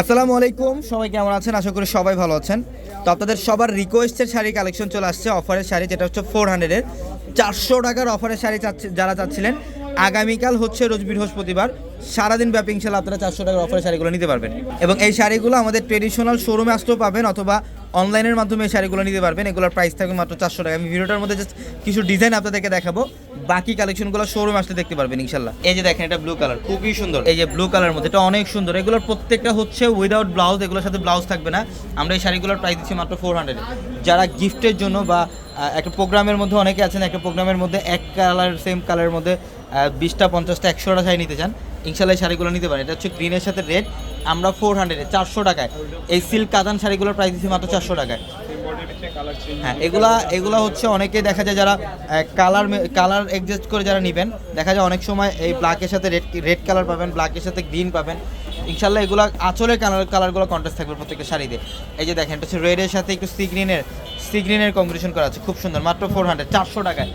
আসসালামু আলাইকুম। সবাই কেমন আছেন? আশা করি সবাই ভালো আছেন। তো আপনাদের সবার রিকোয়েস্টের শাড়ি কালেকশন চলে আসছে। অফারের শাড়ি যেটা হচ্ছে ফোর হান্ড্রেডের চারশো টাকার অফারের শাড়ি যারা চাচ্ছিলেন, আগামীকাল হচ্ছে রোজ বৃহস্পতিবার। সারাদিন ব্যাপী ইনশাল্লাহ আপনারা চারশো টাকার অফারের শাড়িগুলো নিতে পারবেন। এবং এই শাড়িগুলো আমাদের ট্রেডিশনাল শোরুমে আসতেও পাবেন অথবা অনলাইনের মাধ্যমে এই শাড়িগুলো নিতে পারবেন। এগুলোর প্রাইস থাকবে মাত্র চারশো টাকা। আমি ভিডিওটার মধ্যে জাস্ট কিছু ডিজাইন আপনাদেরকে দেখাবো। বাকি কালেকশনগুলো শোরুমে আসতে দেখতে পারবেন ইনশাল্লাহ। এই যে দেখেন এটা ব্লু কালার খুবই সুন্দর। এই যে ব্লু কালার মধ্যে এটা অনেক সুন্দর। এগুলোর প্রত্যেকটা হচ্ছে উইদাউট ব্লাউজ এগুলোর সাথে ব্লাউজ থাকবে না। আমরা এই শাড়িগুলোর প্রাইস দিচ্ছি মাত্র ফোর হান্ড্রেড যারা গিফটের জন্য বা একটা প্রোগ্রামের মধ্যে অনেকে আছেন একটা প্রোগ্রামের মধ্যে এক কালার সেম কালারের মধ্যে বিশটা পঞ্চাশটা একশোটা শাড়ি নিতে চান ইনশাল্লাহ শাড়িগুলো নিতে পারেন। এটা হচ্ছে গ্রিনের সাথে রেড আমরা ফোর হান্ড্রেডে চারশো টাকায়। এই সিল্ক কাতান শাড়িগুলোর প্রাইস দিচ্ছি মাত্র চারশো টাকায়। হ্যাঁ এগুলা এগুলা হচ্ছে অনেকে দেখা যায় যারা কালার কালার অ্যাডজাস্ট করে যারা নেবেন, দেখা যায় অনেক সময় এই ব্ল্যাকের সাথে রেড রেড কালার পাবেন ব্ল্যাকের সাথে গ্রিন পাবেন। ইনশাল্লাহ এগুলো আঁচলের কালার কালারগুলো কন্ট্রাস্ট থাকবে প্রত্যেকটা শাড়িতে। এই যে দেখেন, এটা হচ্ছে রেডের সাথে একটু সি গ্রিনের সি গ্রিনের কম্বিনেশন করা আছে, খুব সুন্দর, মাত্র ফোর হান্ড্রেড চারশো টাকায়।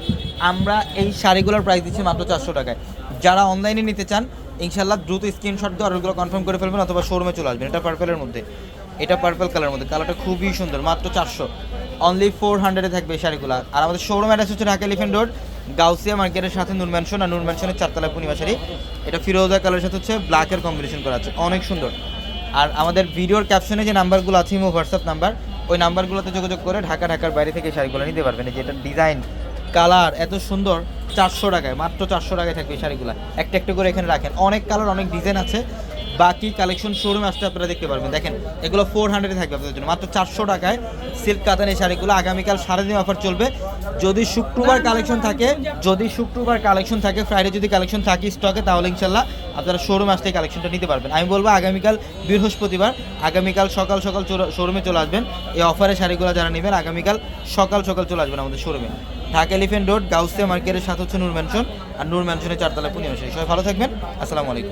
আমরা এই শাড়িগুলোর প্রাইস দিচ্ছি মাত্র চারশো টাকায়। যারা অনলাইনে নিতে চান ইনশাল্লাহ দ্রুত স্ক্রিনশট দিয়ে অর্ডারগুলো কনফার্ম করে ফেলবেন অথবা শোরুমে চলে আসবেন। এটা পার্পেলের মধ্যে। এটা পার্পল কালার মধ্যে। কালারটা খুবই সুন্দর, মাত্র চারশো। অনলি ফোর হান্ড্রেডে থাকবে এই শাড়িগুলো। আর আমাদের শোরুম অ্যাড্রেস হচ্ছে ঢাকা এলিফেন্ট রোড গাউসিয়া মার্কেটের সাথে নূর ম্যানশন আর নূর ম্যানশনের চারতলা পূর্ণিমা শাড়ি। এটা ফিরোজা কালারের সাথে হচ্ছে ব্ল্যাকের কম্বিনেশন করা আছে। অনেক সুন্দর। আর আমাদের ভিডিওর ক্যাপশনে যে নাম্বারগুলো আছে, ইমো, হোয়াটসঅ্যাপ নাম্বার, ওই নাম্বারগুলোতে যোগাযোগ করে ঢাকা ঢাকার বাইরে থেকে শাড়িগুলো নিতে পারবেন। এই যে এটা ডিজাইন কালার এত সুন্দর। চারশো টাকায়, মাত্র চারশো টাকায় থাকবে শাড়িগুলো। একটা একটা করে এখানে রাখেন। অনেক কালার, অনেক ডিজাইন আছে। বাকি কালেকশন শোরুমে আসতে আপনারা দেখতে পারবেন। দেখেন, এগুলো ফোর হান্ড্রেডে থাকবে আপনাদের জন্য। মাত্র চারশো টাকায় সিল্ক কাতান এই শাড়িগুলো আগামীকাল সারাদিন অফার চলবে। যদি শুক্রবার কালেকশন থাকে, যদি শুক্রবার কালেকশন থাকে ফ্রাইডে যদি কালেকশন থাকে স্টকে তাহলে ইনশাল্লাহ আপনারা শোরুমে আসতে কালেকশনটা নিতে পারবেন। আমি বলব আগামীকাল বৃহস্পতিবার, আগামীকাল সকাল সকাল শোরুমে চলে আসবেন। এই অফারের শাড়িগুলো যারা নেবেন, আগামীকাল সকাল সকাল চলে আসবেন আমাদের শোরুমে ঢাকা এলিফেন্ট রোড গাউসিয়া মার্কেটের সাথে হচ্ছে নূর ম্যানশন আর নূর ম্যানশনের চারতলা পুনিয়া সবাই ভালো থাকবেন। আসসালামু আলাইকুম।